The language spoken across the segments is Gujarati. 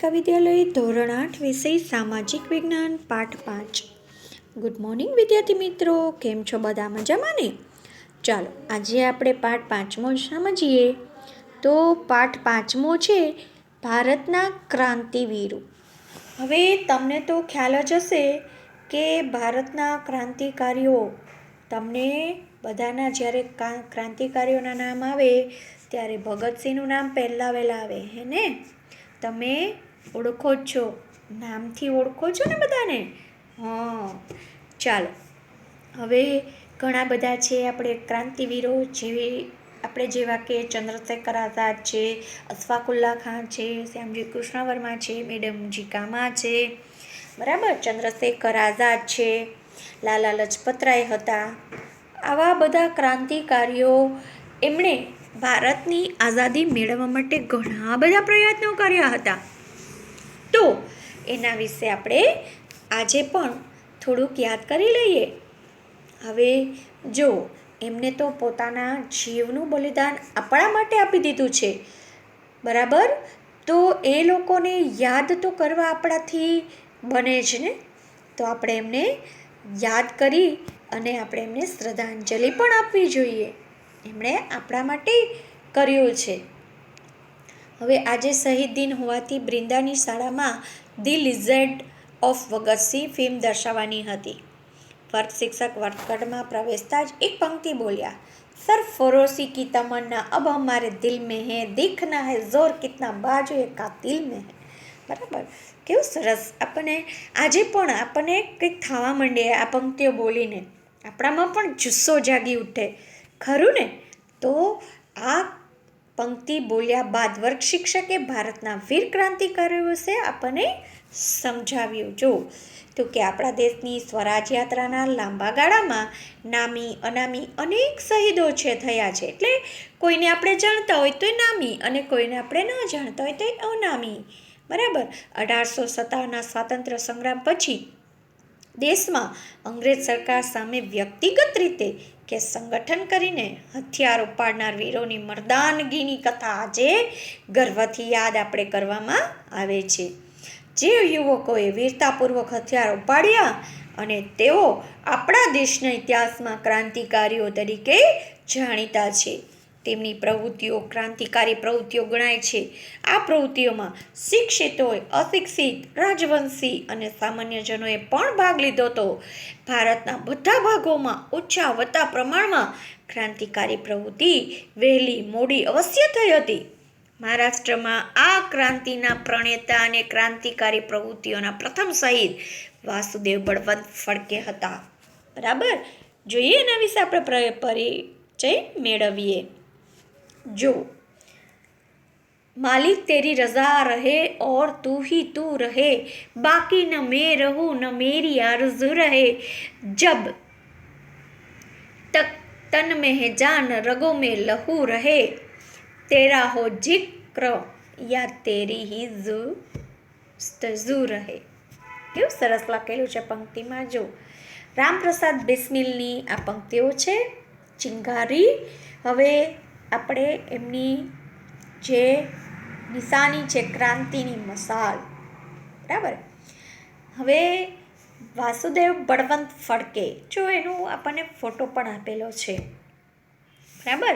કાલિકા વિદ્યાલય ધોરણ આઠ વિષય સામાજિક વિજ્ઞાન, પાઠ પાંચ. ગુડ મોર્નિંગ વિદ્યાર્થી મિત્રો. કેમ છો બધા મજામાં ને ચાલો, આજે આપણે પાઠ પાંચમો સમજીએ. તો પાઠ પાંચમો છે, ભારતના ક્રાંતિવીરો. હવે તમને તો ખ્યાલ જ હશે કે ભારતના ક્રાંતિકારીઓ, તમને બધાના જ્યારે ક્રાંતિકારીઓના નામ આવે, ત્યારે ભગતસિંહનું નામ પહેલાં વહેલા આવે, હે ને? તમે ઓળખો જ છો. નામથી ઓળખો છો ને બધાને? હા. ચાલો. હવે ઘણા બધા છે આપણે ક્રાંતિવીરો જેવી આપણે જેવા કે ચંદ્રશેખર આઝાદ છે, અશફાકુલ્લા ખાન છે, શ્યામજી કૃષ્ણ વર્મા છે, મેડમ જીકામા છે. બરાબર? ચંદ્રશેખર આઝાદ છે, લાલા લજપતરાય હતા. આવા બધા ક્રાંતિકારીઓ એમણે ભારતની આઝાદી મેળવવા માટે ઘણા બધા પ્રયત્નો કર્યા હતા. તો એના વિશે આપણે આજે પણ થોડુંક યાદ કરી લઈએ. હવે જો, એમને તો પોતાના જીવનું બલિદાન આપણા માટે આપી દીધું છે. બરાબર? તો એ લોકોને યાદ તો કરવા આપણાથી બને જ ને? તો આપણે એમને યાદ કરી અને આપણે એમને શ્રદ્ધાંજલિ પણ આપવી જોઈએ. એમણે આપણા માટે કર્યું છે. હવે આજે શહીદ દિન હોવાથી બ્રિંદાની શાળામાં the legend of Bhagat Singh film દર્શાવવાની હતી. વર્ગ શિક્ષક વર્ગખંડમાં પ્રવેશતા જ એક પંક્તિ બોલ્યા, સર, ફરોશી કી તમન્ના, અબ હમારે દિલ મેં હે, દીખના હે જોર કિતના બાજુ એ કાતિલ મેં હે. બરાબર? કેવું સરસ. આપણને આજે પણ આપણને કંઈક થવા માંડે આ પંક્તિઓ બોલીને. આપણામાં પણ જુસ્સો જાગી ઉઠે. ખરું ને? તો આ પંક્તિ બોલ્યા બાદ વર્ગ શિક્ષકે ભારતના વીર ક્રાંતિકારીઓ વિશે આપણને સમજાવ્યું. જો તો કે આપણા દેશની સ્વરાજ યાત્રાના લાંબા ગાળામાં નામી, અનામી અનેક શહીદો છે થયા છે. એટલે કોઈને આપણે જાણતા હોય તો નામી અને કોઈને આપણે ન જાણતા હોય તો અનામી. બરાબર? અઢારસો સત્તાવનના સ્વાતંત્ર્ય સંગ્રામ પછી દેશમાં અંગ્રેજ સરકાર સામે વ્યક્તિગત રીતે કે સંગઠન કરીને હથિયાર ઉપાડનાર વીરોની મર્દાનગીની કથા આજે ગર્વથી યાદ આપણે કરવામાં આવે છે. જે યુવકોએ વીરતાપૂર્વક હથિયાર ઉપાડ્યા અને તેઓ આપણા દેશના ઇતિહાસમાં ક્રાંતિકારીઓ તરીકે જાણીતા છે. તેમની પ્રવૃત્તિઓ ક્રાંતિકારી પ્રવૃત્તિઓ ગણાય છે. આ પ્રવૃત્તિઓમાં શિક્ષિત હોય અશિક્ષિત, રાજવંશી અને સામાન્યજનોએ પણ ભાગ લીધો હતો. ભારતના બધા ભાગોમાં ઓછા વત્તા પ્રમાણમાં ક્રાંતિકારી પ્રવૃત્તિ વહેલી મોડી અવશ્ય થઈ હતી. મહારાષ્ટ્રમાં આ ક્રાંતિના પ્રણેતા અને ક્રાંતિકારી પ્રવૃત્તિઓના પ્રથમ શહીદ વાસુદેવ બળવંત ફડકે હતા. બરાબર? જોઈએ એના વિશે આપણે પરિચય મેળવીએ. જો मालिक तेरी रजा रहे और तू ही तू रहे बाकी न मैं रहूं न मेरी आरज़ू रहे जब तक तन में है जान रगों में लहू रहे तेरा हो जिक्र या तेरी ही जू તઝુ રહે કેવું સરસ લખેલું છે પંક્તિમાં જો રામપ્રસાદ બિસ્મિલની આ પંક્તિઓ છે ચિંગારી હવે આપણે એમની જે નિશાની છે, ક્રાંતિની મસાલ બરાબર? હવે વાસુદેવ બળવંત ફડકે, જો એનું આપણને ફોટો પણ આપેલો છે. બરાબર?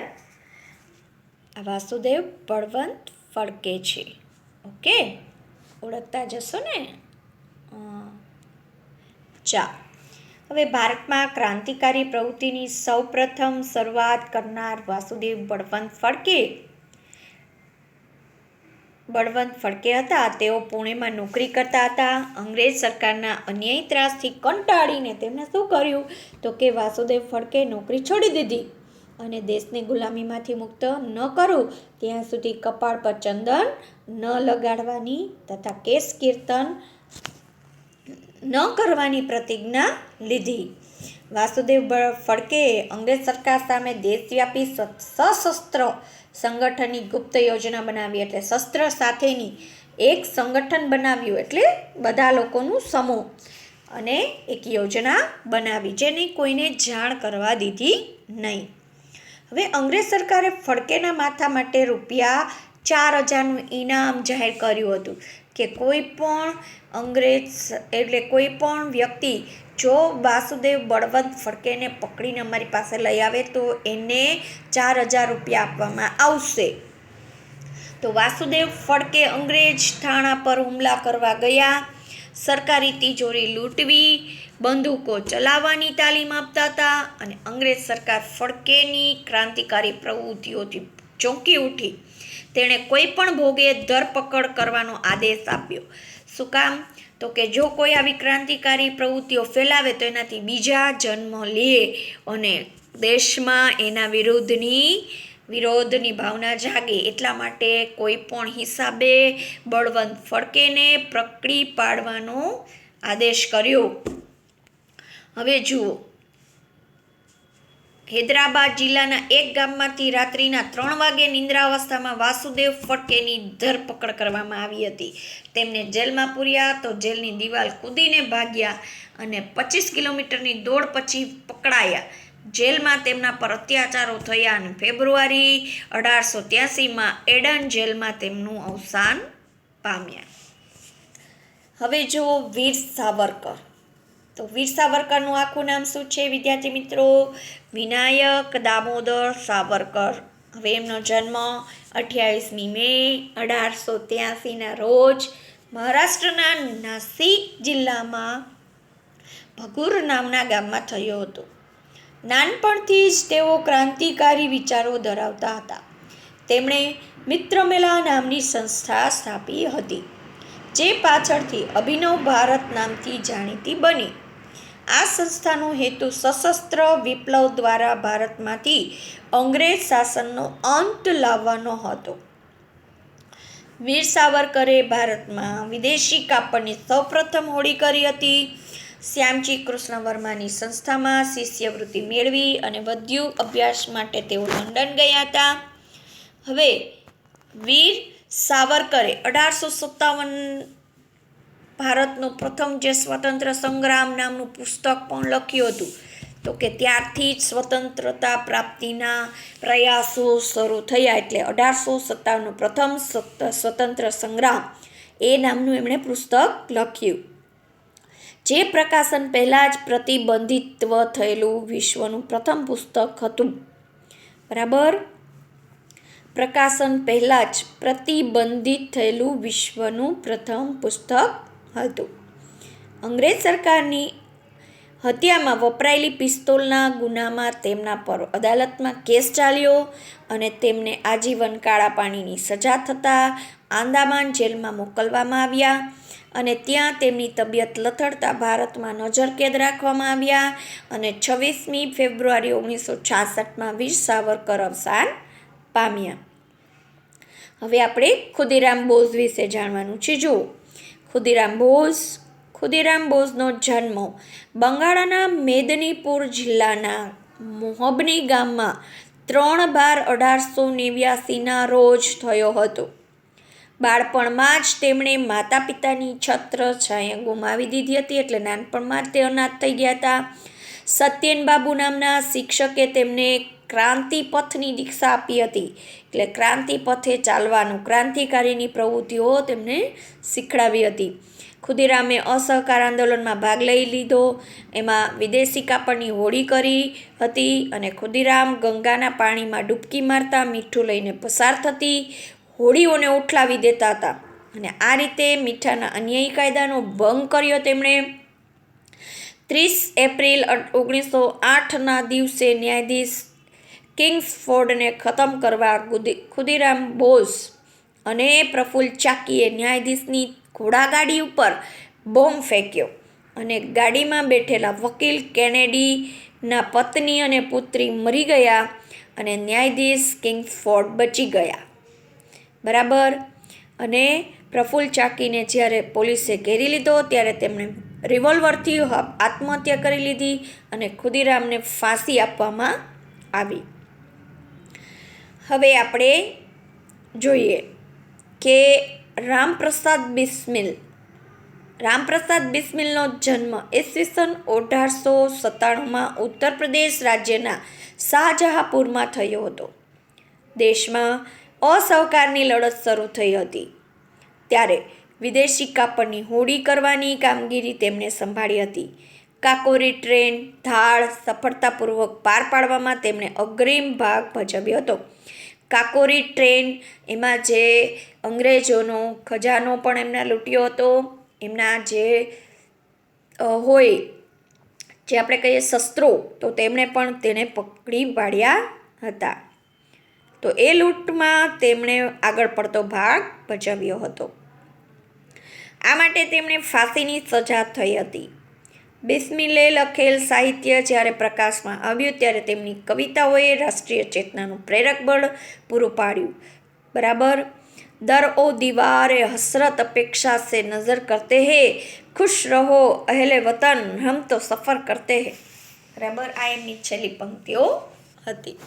આ વાસુદેવ બળવંત ફડકે છે. ઓકે? ઓળખતા જશો ને? ચા. હવે ભારતમાં ક્રાંતિકારી પ્રવૃત્તિની સૌપ્રથમ શરૂઆત કરનાર વાસુદેવ બળવંત ફડકે બળવંત ફડકે હતા. તેઓ પુણેમાં નોકરી કરતા હતા. અંગ્રેજ સરકારના અન્યાય ત્રાસથી કંટાળીને તેમણે શું કર્યું? તો કે વાસુદેવ ફડકે નોકરી છોડી દીધી અને દેશને ગુલામીમાંથી મુક્ત ન કરું ત્યાં સુધી કપાળ પર ચંદન ન લગાડવાની તથા કેસ કીર્તન ન કરવાની પ્રતિજ્ઞા લીધી. વાસુદેવ ફડકે અંગ્રેજ સરકાર સામે દેશવ્યાપી સશસ્ત્ર સંગઠનની ગુપ્ત યોજના બનાવી એટલે શસ્ત્ર સાથેની એક સંગઠન બનાવ્યું એટલે બધા લોકોનું સમૂહ અને એક યોજના બનાવી જેની કોઈને જાણ કરવા દીધી નહીં. હવે અંગ્રેજ સરકારે ફડકેના માથા માટે રૂપિયા ચાર હજારનું ઇનામ જાહેર કર્યું હતું કે કોઈ પણ અંગ્રેજ એટલે કોઈ પણ વ્યક્તિ જો વાસુદેવ બળવંત ફડકેને પકડીને અમારી પાસે લઈ આવે તો એને ચાર હજાર રૂપિયા આપવામાં આવશે. તો વાસુદેવ ફડકે અંગ્રેજ થાણા પર હુમલા કરવા ગયા. સરકારી તિજોરી લૂંટવી, બંદૂકો ચલાવવાની તાલીમ આપતા હતા અને અંગ્રેજ સરકાર ફડકેની ક્રાંતિકારી પ્રવૃત્તિઓથી ચોંકી ઉઠી. તેણે કોઈ પણ ભોગે ધરપકડ કરવાનો આદેશ આપ્યો. શું કામ? તો કે જો કોઈ આવી ક્રાંતિકારી પ્રવૃત્તિઓ ફેલાવે તો એનાથી બીજા જન્મ લે અને દેશમાં એના વિરુદ્ધની, વિરોધની ભાવના જાગે. એટલા માટે કોઈ પણ હિસાબે બળવંત ફડકેને પકડી પાડવાનો આદેશ કર્યો. હવે જુઓ હૈદરાબાદ જિલ્લાના એક ગામમાંથી રાત્રિના ત્રણ વાગે નિંદ્રાવસ્થામાં વાસુદેવ ફટકેની ધરપકડ કરવામાં આવી હતી. તેમને જેલમાં પૂર્યા તો જેલની દિવાલ કૂદીને ભાગ્યા અને પચીસ કિલોમીટરની દોડ પછી પકડાયા. જેલમાં તેમના પર અત્યાચારો થયા અને ફેબ્રુઆરી અઢારસો ત્યાસીમાં એડન જેલમાં તેમનું અવસાન પામ્યા. હવે જુઓ વીર સાવરકર. તો વીર સાવરકરનું આખું નામ શું છે, વિદ્યાર્થી મિત્રો? વિનાયક દામોદર સાવરકર. હવે એમનો જન્મ અઠ્યાવીસમી મે, અઢારસો ત્યાસીના રોજ મહારાષ્ટ્રના નાસિક જિલ્લામાં ભગુર નામના ગામમાં થયો હતો. નાનપણથી જ તેઓ ક્રાંતિકારી વિચારો ધરાવતા હતા. તેમણે મિત્રમેલા નામની સંસ્થા સ્થાપી હતી, જે પાછળથી અભિનવ ભારત નામથી જાણીતી બની. આ સંસ્થાનો હેતુ સશસ્ત્ર વિપ્લવ દ્વારા ભારતમાંથી અંગ્રેજ શાસનનો અંત લાવવાનો હતો. વીર સાવરકરે ભારતમાં વિદેશી કાપડની સૌપ્રથમ હોળી કરી હતી. શ્યામજી કૃષ્ણ વર્માની સંસ્થામાં શિષ્યવૃત્તિ મેળવી અને વધુ અભ્યાસ માટે તેઓ લંડન ગયા હતા. હવે વીર સાવરકરે અઢારસો સત્તાવન ભારતનું પ્રથમ જે સ્વતંત્ર સંગ્રામ નામનું પુસ્તક પણ લખ્યું હતું. તો કે ત્યારથી જ સ્વતંત્રતા પ્રાપ્તિના પ્રયાસો શરૂ થયા એટલે અઢારસો સત્તાવનનું પ્રથમ સ્વતંત્ર સંગ્રામ એ નામનું એમણે પુસ્તક લખ્યું. જે પ્રકાશન પહેલાં જ પ્રતિબંધિત્વ થયેલું વિશ્વનું પ્રથમ પુસ્તક હતું. બરાબર? પ્રકાશન પહેલાં જ પ્રતિબંધિત થયેલું વિશ્વનું પ્રથમ પુસ્તક હતું. અંગ્રેજ સરકારની હત્યામાં વપરાયેલી પિસ્તોલના ગુનામાં તેમના પર અદાલતમાં કેસ ચાલ્યો અને તેમને આજીવન કાળા પાણીની સજા થતાં આંદામાન જેલમાં મોકલવામાં આવ્યા અને ત્યાં તેમની તબિયત લથડતા ભારતમાં નજરકેદ રાખવામાં આવ્યા અને છવ્વીસમી ફેબ્રુઆરી ઓગણીસો છાસઠમાં વીર સાવરકર અવસાન પામ્યા. હવે આપણે ખુદીરામ બોઝ વિશે જાણવાનું છે. જુઓ. ખુદીરામ બોઝ, ખુદીરામ બોઝનો જન્મ બંગાળાના મેદનીપુર જિલ્લાના મોહબની ગામમાં ત્રણ બાર અઢારસો નેવ્યાસીના રોજ થયો હતો. બાળપણમાં જ તેમણે માતા પિતાની છત્ર છાયા ગુમાવી દીધી હતી એટલે નાનપણમાં તે અનાથ થઈ ગયા હતા. સત્યેન બાબુ નામના શિક્ષકે તેમને ક્રાંતિ પથની દીક્ષા આપી હતી. એટલે ક્રાંતિ પથે ચાલવાનું, ક્રાંતિકારીની પ્રવૃત્તિઓ તેમને શીખડાવી હતી. ખુદીરામે અસહકાર આંદોલનમાં ભાગ લઈ લીધો. એમાં વિદેશી કાપડની હોળી કરી હતી અને ખુદીરામ ગંગાના પાણીમાં ડૂબકી મારતા મીઠું લઈને પસાર થતી હોડીઓને ઉઠલાવી દેતા હતા. અને આ રીતે મીઠાના અન્યાયી કાયદાનો ભંગ કર્યો તેમણે. ત્રીસ એપ્રિલ ઓગણીસો આઠના દિવસે ન્યાયાધીશ કિંગ્સફોર્ડને ખતમ કરવા ખુદીરામ બોઝ અને પ્રફુલ્લ ચાકીએ ન્યાયાધીશની ઘોડાગાડી ઉપર બોમ્બ ફેંક્યો અને ગાડીમાં બેઠેલા વકીલ કેનેડીના પત્ની અને પુત્રી મરી ગયા અને ન્યાયાધીશ કિંગ્સફોર્ડ બચી ગયા. બરાબર? અને પ્રફુલ્લ ચાકીને જ્યારે પોલીસે ઘેરી લીધો ત્યારે તેમણે રિવોલ્વરથી આત્મહત્યા કરી લીધી અને ખુદીરામને ફાંસી આપવામાં આવી. હવે આપણે જોઈએ કે રામપ્રસાદ બિસ્મિલ. રામપ્રસાદ બિસ્મિલનો જન્મ ઈસવીસન અઢારસો સત્તાણુંમાં ઉત્તર પ્રદેશ રાજ્યના શાહજહાપુરમાં થયો હતો. દેશમાં અસહકારની લડત શરૂ થઈ હતી. ત્યારે વિદેશી કાપડની હોડી કરવાની કામગીરી તેમણે સંભાળી હતી. કાકોરી ટ્રેન ધાળ સફળતાપૂર્વક પાર પાડવામાં તેમણે અગ્રીમ ભાગ ભજવ્યો હતો. કાકોરી ટ્રેન એમાં જે અંગ્રેજોનો ખજાનો પણ એમના લૂંટ્યો હતો, એમના જે હોય, જે આપણે કહીએ શસ્ત્રો, તો તેમણે પણ તેને પકડી પાડ્યા હતા. તો એ લૂંટમાં તેમણે આગળ પડતો ભાગ ભજવ્યો હતો. આ માટે તેમણે ફાંસીની સજા થઈ હતી. બિસ્મિલે લખેલ સાહિત્ય જ્યારે પ્રકાશમાં આવ્યું ત્યારે તેમની કવિતાઓએ રાષ્ટ્રીય ચેતનાનું પ્રેરક બળ પૂરું પાડ્યું. બરાબર? દર ઓ દીવારે હસરત અપેક્ષા સે નજર કરતે હે, ખુશ રહો, અહેલે વતન, હમ તો સફર કરતે હે. બરાબર? આ એમની છેલ્લી પંક્તિઓ હતી.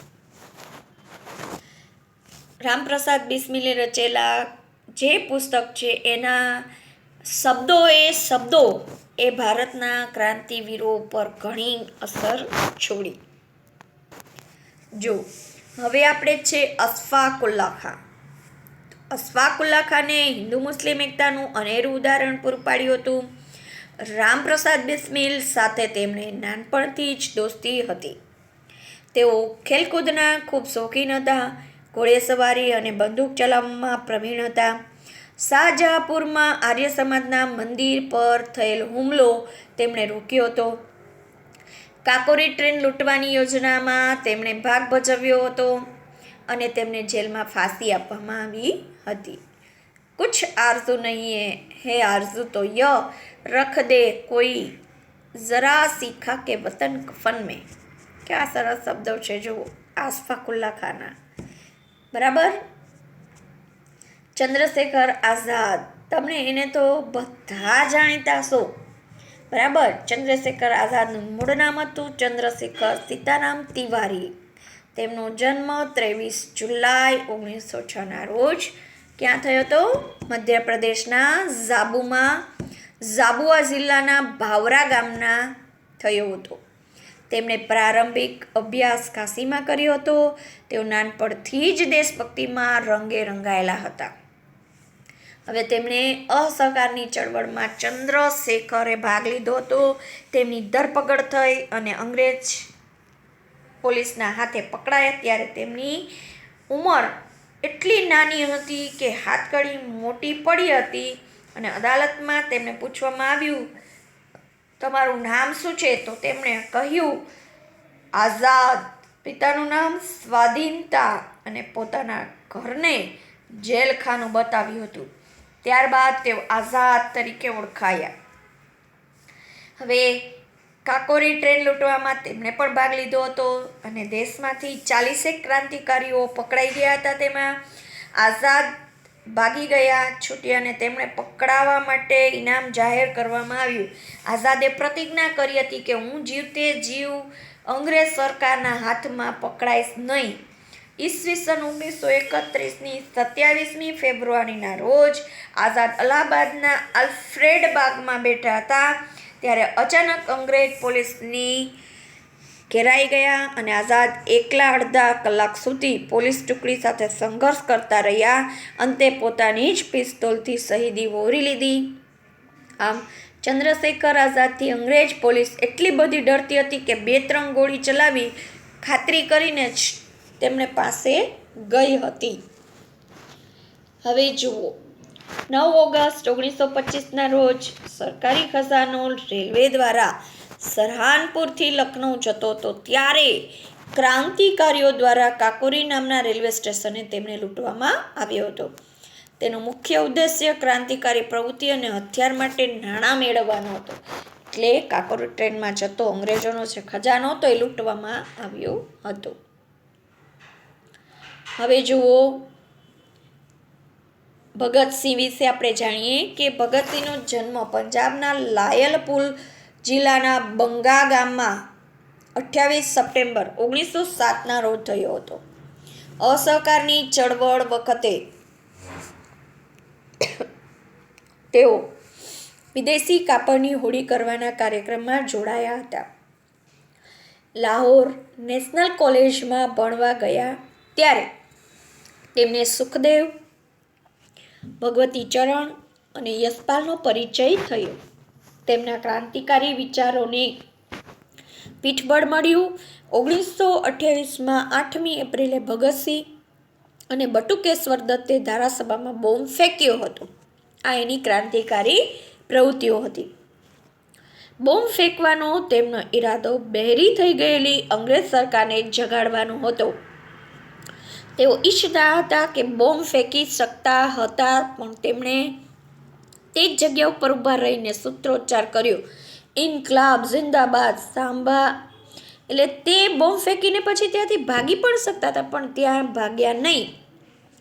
રામપ્રસાદ બિસ્મિલે રચેલા જે પુસ્તક છે એના શબ્દો એ શબ્દો એ ભારતના ક્રાંતિવીરો પર ઘણી અસર છોડી. જો, હવે આપણે છે અસ્ફાકુલ્લા ખાન અસ્ફાકુલ્લા ખાને હિન્દુ મુસ્લિમ એકતાનું અનેરું ઉદાહરણ પૂરું પાડ્યું હતું. રામપ્રસાદ બિસ્મિલ સાથે તેમણે નાનપણથી જ દોસ્તી હતી. તેઓ ખેલકૂદના ખૂબ શોખીન હતા. ઘોડેસવારી અને બંદૂક ચલાવવામાં પ્રવીણ હતા. શાહજહાંપુરમાં આર્ય સમાજના મંદિર પર થયેલ હુમલો તેમણે રોક્યો હતો. કાકોરી ટ્રેન લૂંટવાની યોજનામાં તેમણે ભાગ ભજવ્યો હતો અને તેમને જેલમાં ફાંસી આપવામાં આવી હતી. કુછ આરઝુ નહીં હે આરઝુ તો ય, રખ દે કોઈ જરા સીખા કે વતન કફન મેં. ક્યાં સરસ શબ્દો છે જુઓ આસફાકુલ્લા ખાના બરાબર? ચંદ્રશેખર આઝાદ. તમને એને તો બધા જાણીતા છો બરાબર? ચંદ્રશેખર આઝાદનું મૂળ નામ હતું ચંદ્રશેખર સીતારામ તિવારી. તેમનો જન્મ ત્રેવીસ જુલાઈ ઓગણીસો છના રોજ ક્યાં થયો હતો? મધ્યપ્રદેશના ઝાબુમાં, ઝાબુઆ જિલ્લાના ભાવરા ગામના થયો હતો. તેમણે પ્રારંભિક અભ્યાસ કાશીમાં કર્યો હતો. તેઓ નાનપણથી જ દેશભક્તિમાં રંગે રંગાયેલા હતા. હવે તેમણે અસહકારની ચળવળમાં ચંદ્રશેખરે ભાગ લીધો હતો. તેમની ધરપકડ થઈ અને અંગ્રેજ પોલીસના હાથે પકડાયા ત્યારે તેમની ઉંમર એટલી નાની હતી કે હાથકડી મોટી પડી હતી અને અદાલતમાં તેમને પૂછવામાં આવ્યું, તમારું નામ શું છે? તો તેમણે કહ્યું, આઝાદ. પિતાનું નામ સ્વાધીનતા. અને પોતાના ઘરને જેલખાનું બતાવ્યું હતું. ત્યારબાદ તેઓ આઝાદ તરીકે ઓળખાયા. હવે કાકોરી ટ્રેન લૂંટવામાં તેમણે પણ ભાગ લીધો હતો અને દેશમાંથી ચાલીસેક ક્રાંતિકારીઓ પકડાઈ ગયા હતા. તેમાં આઝાદ ભાગી ગયા છૂટ્યા અને તેમણે પકડાવવા માટે ઇનામ જાહેર કરવામાં આવ્યું. આઝાદે પ્રતિજ્ઞા કરી હતી કે હું જીવતે જીવ અંગ્રેજ સરકારના હાથમાં પકડાઈશ નહીં. ઈસવીસન ઓગણીસો એકત્રીસની સત્યાવીસમી ફેબ્રુઆરીના રોજ આઝાદ અલ્હાબાદના આલ્ફ્રેડ બાગમાં બેઠા હતા. ત્યારે અચાનક અંગ્રેજ પોલીસની ઘેરાઈ ગયા અને આઝાદ એકલા અડધા કલાક સુધી પોલીસ ટુકડી સાથે સંઘર્ષ કરતા રહ્યા. અંતે પોતાની જ પિસ્તોલથી શહીદી વહોરી લીધી. આમ, ચંદ્રશેખર આઝાદથી અંગ્રેજ પોલીસ એટલી બધી ડરતી હતી કે બે ત્રણ ગોળી ચલાવી ખાતરી કરીને જ તેમને પાસે ગઈ હતી. હવે જુઓ. નવ ઓગસ્ટ ઓગણીસો પચીસના રોજ સરકારી ખજાનો રેલવે દ્વારા સરહાનપુરથી લખનઉ જતો હતો. ત્યારે ક્રાંતિકારીઓ દ્વારા કાકોરી નામના રેલવે સ્ટેશને તેમને લૂંટવામાં આવ્યો હતો. તેનો મુખ્ય ઉદ્દેશ્ય ક્રાંતિકારી પ્રવૃત્તિ અને હથિયાર માટે નાણાં મેળવવાનો હતો. એટલે કાકોરી ટ્રેનમાં જતો અંગ્રેજોનો જે ખજાનો હતો એ લૂંટવામાં આવ્યો હતો. હવે જુઓ ભગતસિંહ વિશે આપણે જાણીએ કે ભગતસિંહનો જન્મ પંજાબના લાયલપુર જિલ્લાના બંગા ગામમાં અઠ્યાવીસ સપ્ટેમ્બર ઓગણીસો સાતના રોજ થયો હતો. અસહકારની ચળવળ વખતે તેઓ વિદેશી કાપડની હોડી કરવાના કાર્યક્રમમાં જોડાયા હતા. લાહોર નેશનલ કોલેજમાં ભણવા ગયા ત્યારે તેમને સુખદેવ, ભગવતી ચરણ અને યશપાલનો પરિચય થયો. તેમના ક્રાંતિકારી વિચારોને પીઠબળ મળ્યું. ઓગણીસો અઠ્યાવીસમાં આઠમી એપ્રિલે ભગતસિંહ અને બટુકેશ્વર દત્તે ધારાસભામાં બોમ્બ ફેંક્યો હતો. આ એની ક્રાંતિકારી પ્રવૃત્તિઓ હતી. બોમ્બ ફેંકવાનો તેમનો ઈરાદો બહેરી થઈ ગયેલી અંગ્રેજ સરકારને જગાડવાનો હતો. તેઓ ઈચ્છતા હતા કે બોમ્બ ફેંકી શકતા હતા, પણ તેમણે તે જ જગ્યા ઉપર ઊભા રહીને સૂત્રોચ્ચાર કર્યો, ઇન્કલાબ, જિંદાબાદ, સાંભા. એટલે તે બોમ્બ ફેંકીને પછી ત્યાંથી ભાગી પણ શકતા હતા, પણ ત્યાં ભાગ્યા નહીં.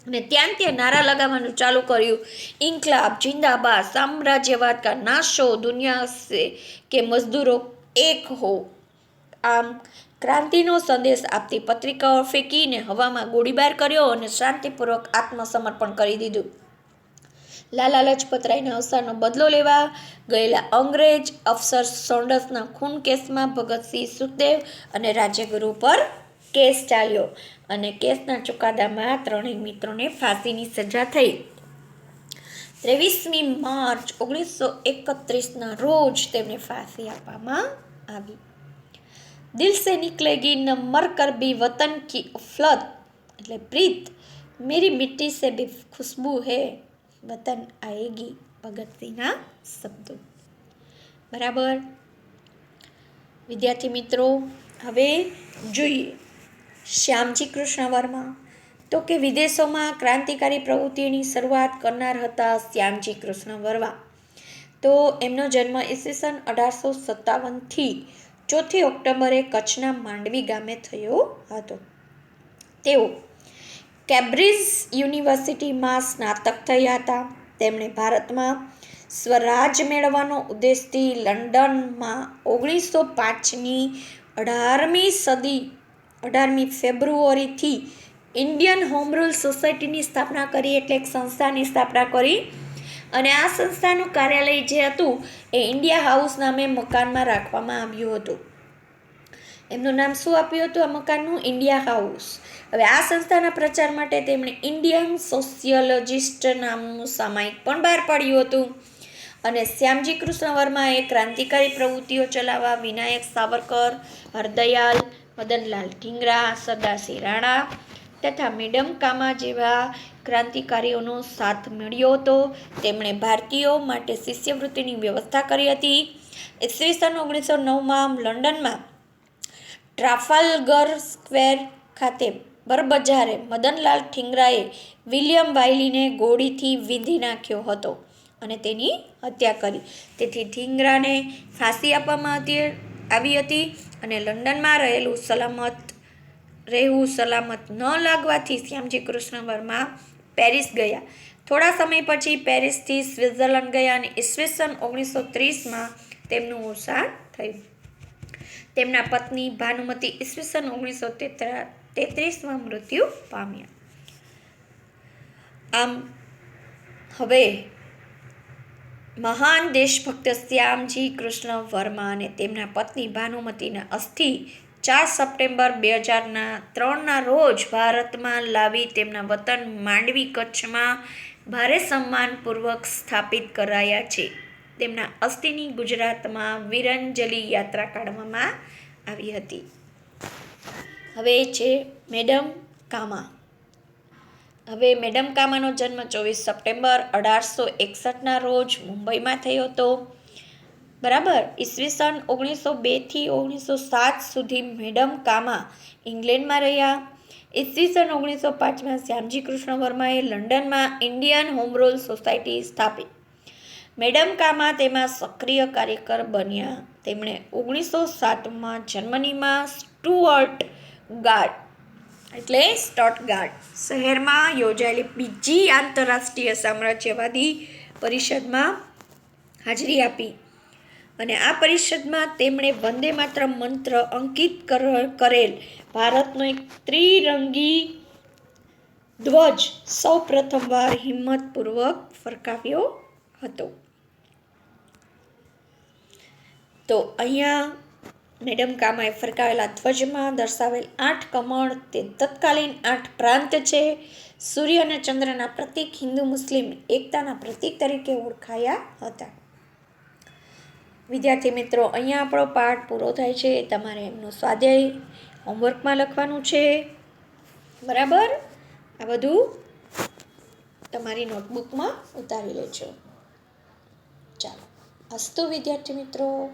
અને ત્યાં ત્યાં નારા લગાવવાનું ચાલુ કર્યું, ઇન્કલાબ, જિંદાબાદ, સામ્રાજ્યવાદ કા નાશો દુનિયા સે કે મજદૂરો એક હો. આમ ક્રાંતિનો સંદેશ આપતી પત્રિકાઓ ફેંકીને હવામાં ગોળીબાર કર્યો અને શાંતિપૂર્વક આત્મસમર્પણ કરી દીધું. લાલા લજપતરાયના અવસાનનો બદલો લેવા ગયેલા અંગ્રેજ અફસર સોન્ડર્સના ખૂન કેસમાં ભગતસિંહ સુખદેવ અને રાજ્યગુરુ પર કેસ ચાલ્યો અને કેસના ચુકાદામાં ત્રણેય મિત્રોને ફાંસીની સજા થઈ. ત્રેવીસમી માર્ચ ઓગણીસો એકત્રીસના રોજ તેમને ફાંસી આપવામાં આવી. દિલ સે નિકલેગી ન મર કર ભી વતન કી અફલત એટલે પ્રીત, મેરી મિટ્ટી સે ભી ખુશ્બુ હે, વતન આએગી ભગતસિંહના શબ્દો. બરાબર? વિદ્યાર્થી મિત્રો, હવે જોઈએ શ્યામજી કૃષ્ણ વર્મા. તો કે વિદેશોમાં ક્રાંતિકારી પ્રવૃત્તિની શરૂઆત કરનાર હતા શ્યામજી કૃષ્ણ વર્મા. તો એમનો જન્મ ઈસવીસન અઢારસો સત્તાવનથી ચોથી ઓક્ટોબરે કચ્છના માંડવી ગામે થયો હતો. તેઓ કેમ્બ્રિજ યુનિવર્સિટીમાં સ્નાતક થયા હતા. તેમણે ભારતમાં સ્વરાજ મેળવવાનો ઉદ્દેશથી લંડનમાં ઓગણીસો પાંચની અઢારમી સદી, અઢારમી ફેબ્રુઆરીથી ઇન્ડિયન હોમ રૂલ સોસાયટીની સ્થાપના કરી, એટલે એક સંસ્થાની સ્થાપના કરી. અને આ સંસ્થાનું કાર્યાલય જે હતું, એ ઇન્ડિયા હાઉસ નામે મકાનમાં રાખવામાં આવ્યું હતું. એમનું નામ શું આપ્યું હતું? આ મકાનનું ઇન્ડિયા હાઉસ હવે આ સંસ્થાના પ્રચાર માટે તેમણે ઇન્ડિયન સોશિયોલોજિસ્ટ નામનું સામાયિક પણ બહાર પાડ્યું હતું. અને શ્યામજી કૃષ્ણ વર્માએ ક્રાંતિકારી પ્રવૃત્તિઓ ચલાવવા વિનાયક સાવરકર, હરદયાલ, મદનલાલ ઢીંગરા સરદારસિંહ રાણા તથા મેડમ કામા જેવા ક્રાંતિકારીઓનો સાથ મળ્યો હતો. તેમણે ભારતીયો માટે શિષ્યવૃત્તિની વ્યવસ્થા કરી હતી. ઈસવીસન ઓગણીસો નવમાં લંડનમાં ટ્રાફાલ્ગર સ્ક્વેર ખાતે બરબજારે મદનલાલ ઠીંગરાએ વિલિયમ વાયલીને ગોળીથી વીંધી નાખ્યો હતો અને તેની હત્યા કરી. તેથી ઠીંગરાને ફાંસી આપવામાં હતી, આવી હતી અને લંડનમાં રહેલું સલામત, રહેવું સલામત ન લાગવાથી શ્યામજી કૃષ્ણ વર્મા પેરિસ ગયા. થોડા સમય પછી પેરિસથી સ્વિટ્ઝરલેન્ડ ગયા અને ઈસવીસન ઓગણીસો ત્રીસમાં તેમનું અવસાન થયું. તેમના પત્ની ભાનુમતી ઈસવીસન ઓગણીસો તેત્રીસમાં મૃત્યુ પામ્યા. આમ હવે મહાન દેશભક્ત શ્યામજી કૃષ્ણ વર્મા અને તેમના પત્ની ભાનુમતીના અસ્થિ ચાર સપ્ટેમ્બર બે હજારના ત્રણના રોજ ભારતમાં લાવી તેમના વતન માંડવી કચ્છમાં ભારે સન્માનપૂર્વક સ્થાપિત કરાયા છે. તેમના અસ્થિની ગુજરાતમાં વિરંજલી યાત્રા કાઢવામાં આવી હતી. હવે છે મેડમ કામા. હવે મેડમ કામાનો જન્મ ચોવીસ સપ્ટેમ્બર અઢારસો એકસઠના રોજ મુંબઈમાં થયો હતો. બરાબર? ઈસવીસન ઓગણીસો બેથી ઓગણીસો સાત સુધી મેડમ કામા ઇંગ્લેન્ડમાં રહ્યા. ઈસવીસન ઓગણીસો પાંચમાં શ્યામજી કૃષ્ણ વર્માએ લંડનમાં ઇન્ડિયન હોમ રૂલ સોસાયટી સ્થાપી. મેડમ કામા તેમાં સક્રિય કાર્યકર બન્યા. તેમણે ઓગણીસો સાતમાં જર્મનીમાં સ્ટુઅર્ટ ગાર્ડ, એટલે સ્ટોટગાર્ડ શહેરમાં યોજાયેલી બીજી આંતરરાષ્ટ્રીય સામ્રાજ્યવાદી પરિષદમાં હાજરી આપી. અને આ પરિષદમાં તેમણે વંદે માત્ર મંત્ર અંકિત કરેલ. ભારતનો એક ત્રિરંગી ધ્વજ સૌ પ્રથમવાર હિંમતપૂર્વક ફરકાવ્યો હતો. તો અહીંયા મેડમ કામાએ ફરકાવેલા ધ્વજમાં દર્શાવેલ આઠ કમળ, તે તત્કાલીન આઠ પ્રાંત છે. સૂર્ય અને ચંદ્રના પ્રતીક હિન્દુ મુસ્લિમ એકતાના પ્રતીક તરીકે ઓળખાયા હતા. વિદ્યાર્થી મિત્રો, અહીંયા આપણો પાઠ પૂરો થાય છે. તમારે એમનું સ્વાધ્યાય હોમવર્કમાં લખવાનું છે. બરાબર? આ બધું તમારી નોટબુકમાં ઉતારી લેજો. ચાલો. અસ્તુ વિદ્યાર્થી મિત્રો.